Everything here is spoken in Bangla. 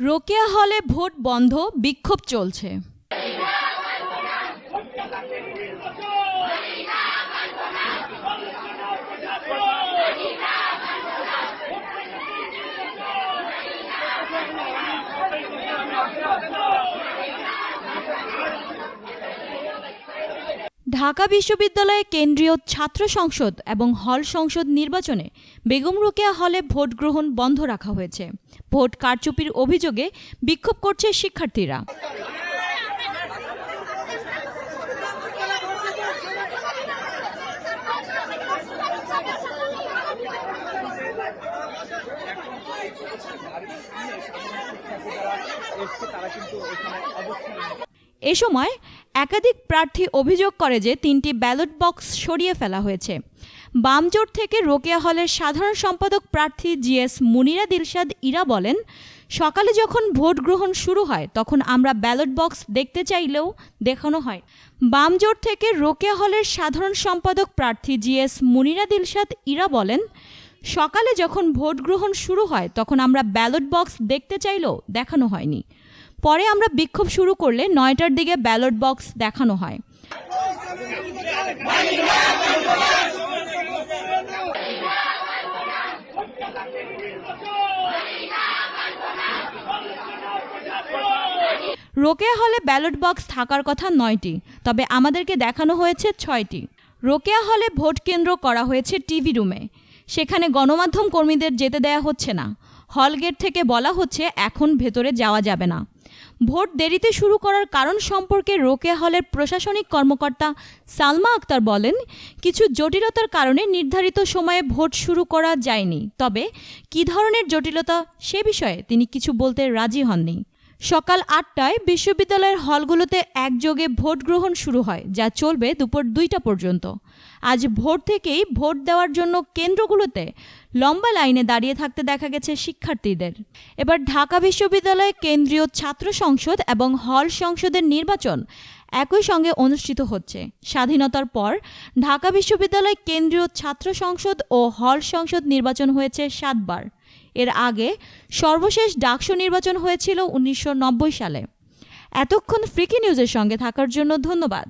রোকেয়া হলে ভোট বন্ধ বিক্ষোভ চলছে। ঢাকা বিশ্ববিদ্যালয়ে কেন্দ্রীয় ছাত্র সংসদ এবং হল সংসদ নির্বাচনে বেগম রোকেয়া হলে ভোট গ্রহণ বন্ধ রাখা হয়েছে। ভোট কারচুপির অভিযোগে বিক্ষোভ করছে শিক্ষার্থীরা। এ সময় একাধিক প্রার্থী অভিযোগ করে যে তিনটি ব্যালট বক্স সরিয়ে ফেলা হয়েছে। বামজোট থেকে রোকেয়া হলের সাধারণ সম্পাদক প্রার্থী জিএস মুনিরা দিলশাদ ইরা বলেন, সকালে যখন ভোট গ্রহণ শুরু হয়, তখন আমরা ব্যালট বক্স দেখতে চাইলেও দেখানো হয়। বামজোট থেকে রোকেয়া হলের সাধারণ সম্পাদক প্রার্থী জিএস মুনিরা দিলশাদ ইরা বলেন, সকালে যখন ভোট গ্রহণ শুরু হয়, তখন আমরা ব্যালট বক্স দেখতে চাইলেও দেখানো হয়নি। পরে আমরা বিক্ষোভ শুরু করলে নয়টার দিকে ব্যালট বক্স দেখানো হয়। রোকেয়া হলে ব্যালট বক্স থাকার কথা নয়টি, তবে আমাদেরকে দেখানো হয়েছে ছয়টি। রোকেয়া হলে ভোট কেন্দ্র করা হয়েছে টিভি রুমে। সেখানে গণমাধ্যম কর্মীদের যেতে দেয়া হচ্ছে না। হল গেট থেকে বলা হচ্ছে এখন ভেতরে যাওয়া যাবে না। ভোট দেরিতে শুরু করার কারণ সম্পর্কে রোকেয়া হলের প্রশাসনিক কর্মকর্তা সালমা আক্তার বলেন, কিছু জটিলতার কারণে নির্ধারিত সময়ে ভোট শুরু করা যায়নি। তবে কী ধরনের জটিলতা সে বিষয়ে তিনি কিছু বলতে রাজি হননি। সকাল আটটায় বিশ্ববিদ্যালয়ের হলগুলোতে একযোগে ভোট গ্রহণ শুরু হয়, যা চলবে দুপুর দুইটা পর্যন্ত। আজ ভোর থেকেই ভোট দেওয়ার জন্য কেন্দ্রগুলোতে লম্বা লাইনে দাঁড়িয়ে থাকতে দেখা গেছে শিক্ষার্থীদের। এবার ঢাকা বিশ্ববিদ্যালয়ে কেন্দ্রীয় ছাত্র সংসদ এবং হল সংসদের নির্বাচন একই সঙ্গে অনুষ্ঠিত হচ্ছে। স্বাধীনতার পর ঢাকা বিশ্ববিদ্যালয় কেন্দ্রীয় ছাত্র সংসদ ও হল সংসদ নির্বাচন হয়েছে সাতবার। এর আগে সর্বশেষ ডাকসু নির্বাচন হয়েছিল উনিশশো নব্বই সালে। এতক্ষণ ফ্রিকি নিউজের সঙ্গে থাকার জন্য ধন্যবাদ।